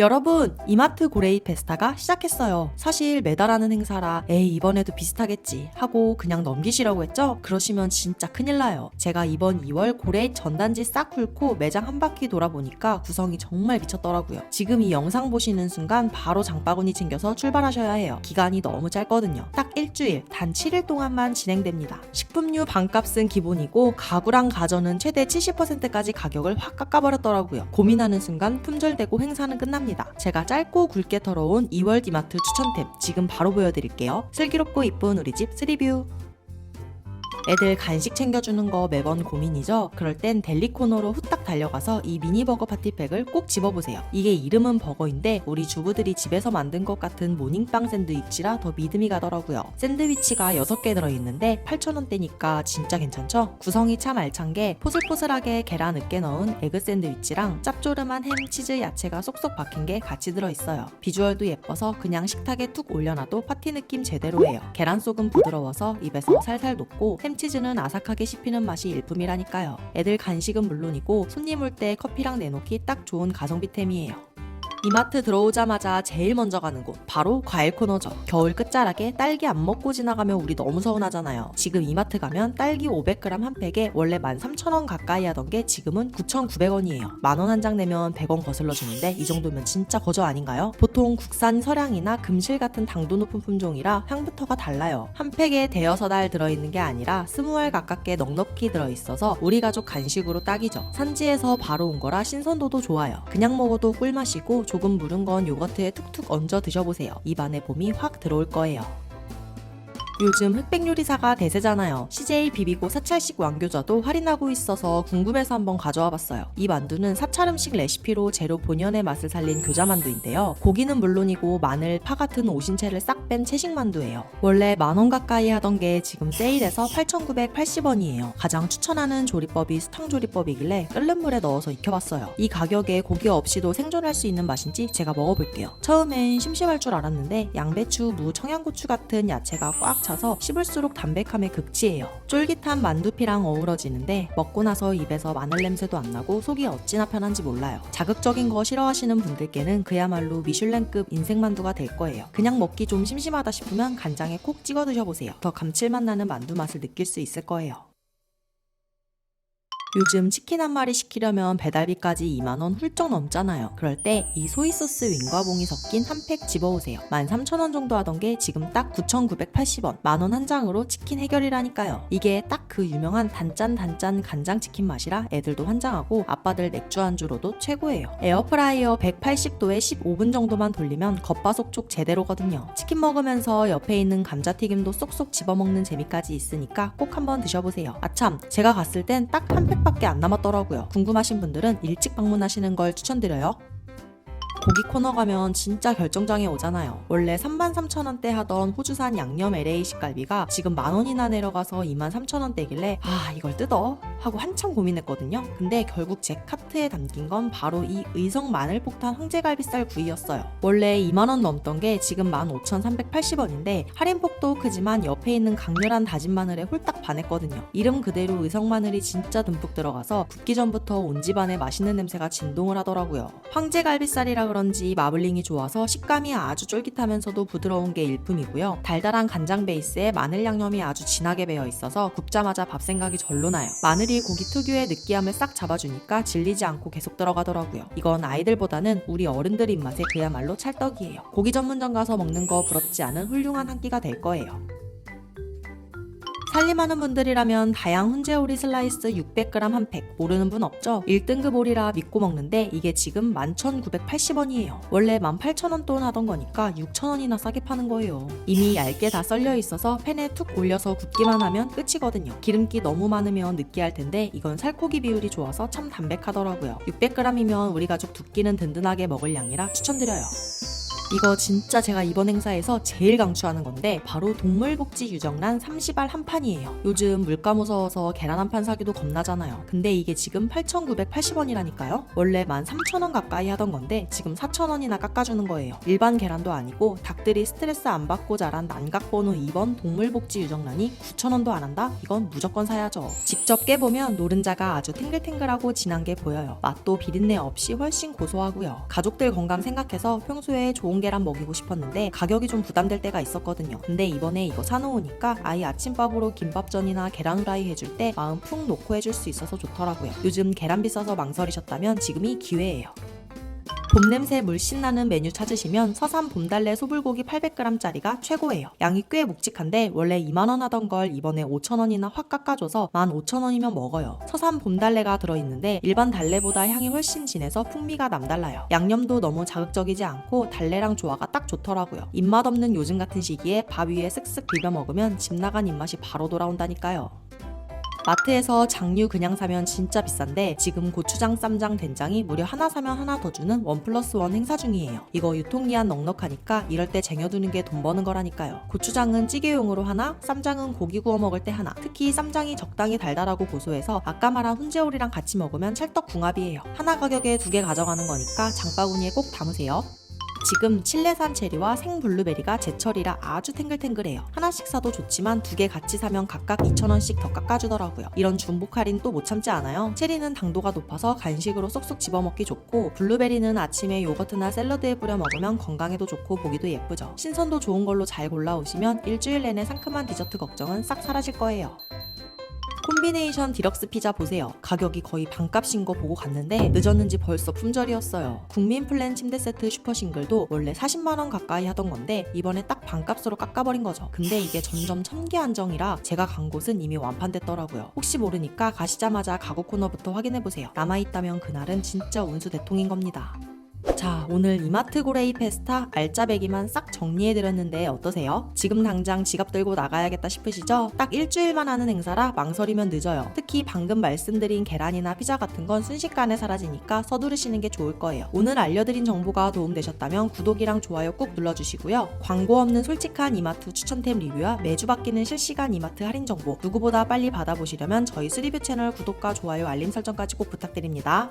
여러분, 이마트 고레이 페스타가 시작했어요. 사실 매달 하는 행사라 에이 이번에도 비슷하겠지 하고 그냥 넘기시라고 했죠? 그러시면 진짜 큰일 나요. 제가 이번 2월 고레이 전단지 싹 훑고 매장 한 바퀴 돌아보니까 구성이 정말 미쳤더라고요. 지금 이 영상 보시는 순간 바로 장바구니 챙겨서 출발하셔야 해요. 기간이 너무 짧거든요. 딱 일주일, 단 7일 동안만 진행됩니다. 식품류 반값은 기본이고 가구랑 가전은 최대 70%까지 가격을 확 깎아버렸더라고요. 고민하는 순간 품절되고 행사는 끝납니다. 제가 짧고 굵게 털어온 2월 디마트 추천템 지금 바로 보여드릴게요. 슬기롭고 이쁜 우리 집 스리뷰. 애들 간식 챙겨주는 거 매번 고민이죠? 그럴 땐 델리 코너로 후딱 달려가서 이 미니버거 파티팩을 꼭 집어보세요. 이게 이름은 버거인데 우리 주부들이 집에서 만든 것 같은 모닝빵 샌드위치라 더 믿음이 가더라고요. 샌드위치가 6개 들어있는데 8,000원대니까 진짜 괜찮죠? 구성이 참 알찬 게 포슬포슬하게 계란 으깨 넣은 에그 샌드위치랑 짭조름한 햄, 치즈, 야채가 쏙쏙 박힌 게 같이 들어있어요. 비주얼도 예뻐서 그냥 식탁에 툭 올려놔도 파티 느낌 제대로예요. 계란 속은 부드러워서 입에서 살살 녹고 햄 치즈는 아삭하게 씹히는 맛이 일품이라니까요. 애들 간식은 물론이고 손님 올 때 커피랑 내놓기 딱 좋은 가성비템이에요. 이마트 들어오자마자 제일 먼저 가는 곳 바로 과일 코너죠. 겨울 끝자락에 딸기 안 먹고 지나가면 우리 너무 서운하잖아요. 지금 이마트 가면 딸기 500g 한 팩에 원래 13,000원 가까이 하던 게 지금은 9,900원이에요. 만원 한 장 내면 100원 거슬러 주는데 이 정도면 진짜 거저 아닌가요? 보통 국산 서량이나 금실 같은 당도 높은 품종이라 향부터가 달라요. 한 팩에 대여섯 알 들어있는 게 아니라 스무 알 가깝게 넉넉히 들어있어서 우리 가족 간식으로 딱이죠. 산지에서 바로 온 거라 신선도도 좋아요. 그냥 먹어도 꿀맛이고 조금 무른 건 요거트에 툭툭 얹어 드셔보세요. 입안에 봄이 확 들어올 거예요. 요즘 흑백 요리사가 대세잖아요. CJ 비비고 사찰식 왕교자도 할인하고 있어서 궁금해서 한번 가져와 봤어요. 이 만두는 사찰 음식 레시피로 재료 본연의 맛을 살린 교자 만두인데요. 고기는 물론이고 마늘, 파 같은 오신채를 싹 뺀 채식 만두예요. 원래 만원 가까이 하던 게 지금 세일해서 8,980원이에요. 가장 추천하는 조리법이 스탕 조리법이길래 끓는 물에 넣어서 익혀봤어요. 이 가격에 고기 없이도 생존할 수 있는 맛인지 제가 먹어볼게요. 처음엔 심심할 줄 알았는데 양배추, 무, 청양고추 같은 야채가 꽉 차서 씹을수록 담백함의 극치예요. 쫄깃한 만두피랑 어우러지는데 먹고 나서 입에서 마늘 냄새도 안 나고 속이 어찌나 편한지 몰라요. 자극적인 거 싫어하시는 분들께는 그야말로 미슐랭급 인생 만두가 될 거예요. 그냥 먹기 좀 심심하다 싶으면 간장에 콕 찍어 드셔보세요. 더 감칠맛 나는 만두 맛을 느낄 수 있을 거예요. 요즘 치킨 한 마리 시키려면 배달비까지 2만원 훌쩍 넘잖아요. 그럴 때 이 소이소스 윙과 봉이 섞인 한 팩 집어오세요. 13,000원 정도 하던 게 지금 딱 9,980원. 만원 한 장으로 치킨 해결이라니까요. 이게 딱 그 유명한 단짠 단짠 간장 치킨 맛이라 애들도 환장하고 아빠들 맥주 안주로도 최고예요. 에어프라이어 180도에 15분 정도만 돌리면 겉바속촉 제대로거든요. 치킨 먹으면서 옆에 있는 감자튀김도 쏙쏙 집어먹는 재미까지 있으니까 꼭 한번 드셔보세요. 아참, 제가 갔을 땐 딱 한 팩 밖에 안 남았더라고요. 궁금하신 분들은 일찍 방문하시는 걸 추천드려요. 고기 코너 가면 진짜 결정장애 오잖아요. 원래 33,000원대 하던 호주산 양념 LA식 갈비가 지금 만 원이나 내려가서 23,000원대길래 아 이걸 뜯어 하고 한참 고민했거든요. 근데 결국 제 카트에 담긴 건 바로 이 의성 마늘폭탄 황제갈비살 구이였어요. 원래 2만 원 넘던 게 지금 15,380원인데 할인폭도 크지만 옆에 있는 강렬한 다진 마늘에 홀딱 반했거든요. 이름 그대로 의성 마늘이 진짜 듬뿍 들어가서 굽기 전부터 온 집안에 맛있는 냄새가 진동을 하더라고요. 황제갈비살이라 그런지 마블링이 좋아서 식감이 아주 쫄깃하면서도 부드러운 게 일품이고요. 달달한 간장 베이스에 마늘 양념이 아주 진하게 배어 있어서 굽자마자 밥 생각이 절로 나요. 마늘 이 고기 특유의 느끼함을 싹 잡아주니까 질리지 않고 계속 들어가더라고요. 이건 아이들보다는 우리 어른들 입맛에 그야말로 찰떡이에요. 고기 전문점 가서 먹는 거 부럽지 않은 훌륭한 한 끼가 될 거예요. 살림하는 분들이라면 다양 훈제 오리 슬라이스 600g 한 팩 모르는 분 없죠? 1등급 오리라 믿고 먹는데 이게 지금 11,980원이에요. 원래 18,000원 돈 하던 거니까 6,000원이나 싸게 파는 거예요. 이미 얇게 다 썰려 있어서 팬에 툭 올려서 굽기만 하면 끝이거든요. 기름기 너무 많으면 느끼할 텐데 이건 살코기 비율이 좋아서 참 담백하더라고요. 600g이면 우리 가족 두 끼는 든든하게 먹을 양이라 추천드려요. 이거 진짜 제가 이번 행사에서 제일 강추하는 건데 바로 동물복지 유정란 30알 한 판이에요. 요즘 물가 무서워서 계란 한 판 사기도 겁나잖아요. 근데 이게 지금 8,980원이라니까요. 원래 13,000원 가까이 하던 건데 지금 4,000원이나 깎아주는 거예요. 일반 계란도 아니고 닭들이 스트레스 안 받고 자란 난각번호 2번 동물복지 유정란이 9,000원도 안 한다? 이건 무조건 사야죠. 직접 깨보면 노른자가 아주 탱글탱글하고 진한 게 보여요. 맛도 비린내 없이 훨씬 고소하고요. 가족들 건강 생각해서 평소에 좋은 계란 먹이고 싶었는데 가격이 좀 부담될 때가 있었거든요. 근데 이번에 이거 사놓으니까 아이 아침밥으로 김밥전이나 계란 후라이 해줄 때 마음 푹 놓고 해줄 수 있어서 좋더라고요. 요즘 계란 비싸서 망설이셨다면 지금이 기회예요. 봄 냄새 물씬 나는 메뉴 찾으시면 서산 봄달래 소불고기 800g짜리가 최고예요. 양이 꽤 묵직한데 원래 2만원 하던 걸 이번에 5천원이나 확 깎아줘서 15,000원이면 먹어요. 서산 봄달래가 들어있는데 일반 달래보다 향이 훨씬 진해서 풍미가 남달라요. 양념도 너무 자극적이지 않고 달래랑 조화가 딱 좋더라고요. 입맛 없는 요즘 같은 시기에 밥 위에 쓱쓱 비벼 먹으면 집 나간 입맛이 바로 돌아온다니까요. 마트에서 장류 그냥 사면 진짜 비싼데 지금 고추장, 쌈장, 된장이 무려 하나 사면 하나 더 주는 원 플러스 원 행사 중이에요. 이거 유통기한 넉넉하니까 이럴 때 쟁여두는 게 돈 버는 거라니까요. 고추장은 찌개용으로 하나, 쌈장은 고기 구워 먹을 때 하나. 특히 쌈장이 적당히 달달하고 고소해서 아까 말한 훈제오리랑 같이 먹으면 찰떡궁합이에요. 하나 가격에 두 개 가져가는 거니까 장바구니에 꼭 담으세요. 지금 칠레산 체리와 생 블루베리가 제철이라 아주 탱글탱글해요. 하나씩 사도 좋지만 두 개 같이 사면 각각 2,000원씩 더 깎아주더라고요. 이런 중복 할인 또 못 참지 않아요? 체리는 당도가 높아서 간식으로 쏙쏙 집어먹기 좋고 블루베리는 아침에 요거트나 샐러드에 뿌려 먹으면 건강에도 좋고 보기도 예쁘죠. 신선도 좋은 걸로 잘 골라오시면 일주일 내내 상큼한 디저트 걱정은 싹 사라질 거예요. 콤비네이션 디럭스 피자 보세요. 가격이 거의 반값인 거 보고 갔는데 늦었는지 벌써 품절이었어요. 국민 플랜 침대 세트 슈퍼 싱글도 원래 40만 원 가까이 하던 건데 이번에 딱 반값으로 깎아버린 거죠. 근데 이게 점점 천개 한정이라 제가 간 곳은 이미 완판됐더라고요. 혹시 모르니까 가시자마자 가구 코너부터 확인해 보세요. 남아 있다면 그날은 진짜 운수 대통인 겁니다. 자, 오늘 이마트 고레이 페스타 알짜배기만 싹 정리해드렸는데 어떠세요? 지금 당장 지갑 들고 나가야겠다 싶으시죠? 딱 일주일만 하는 행사라 망설이면 늦어요. 특히 방금 말씀드린 계란이나 피자 같은 건 순식간에 사라지니까 서두르시는 게 좋을 거예요. 오늘 알려드린 정보가 도움되셨다면 구독이랑 좋아요 꾹 눌러주시고요. 광고 없는 솔직한 이마트 추천템 리뷰와 매주 바뀌는 실시간 이마트 할인 정보 누구보다 빨리 받아보시려면 저희 스리뷰 채널 구독과 좋아요 알림 설정까지 꼭 부탁드립니다.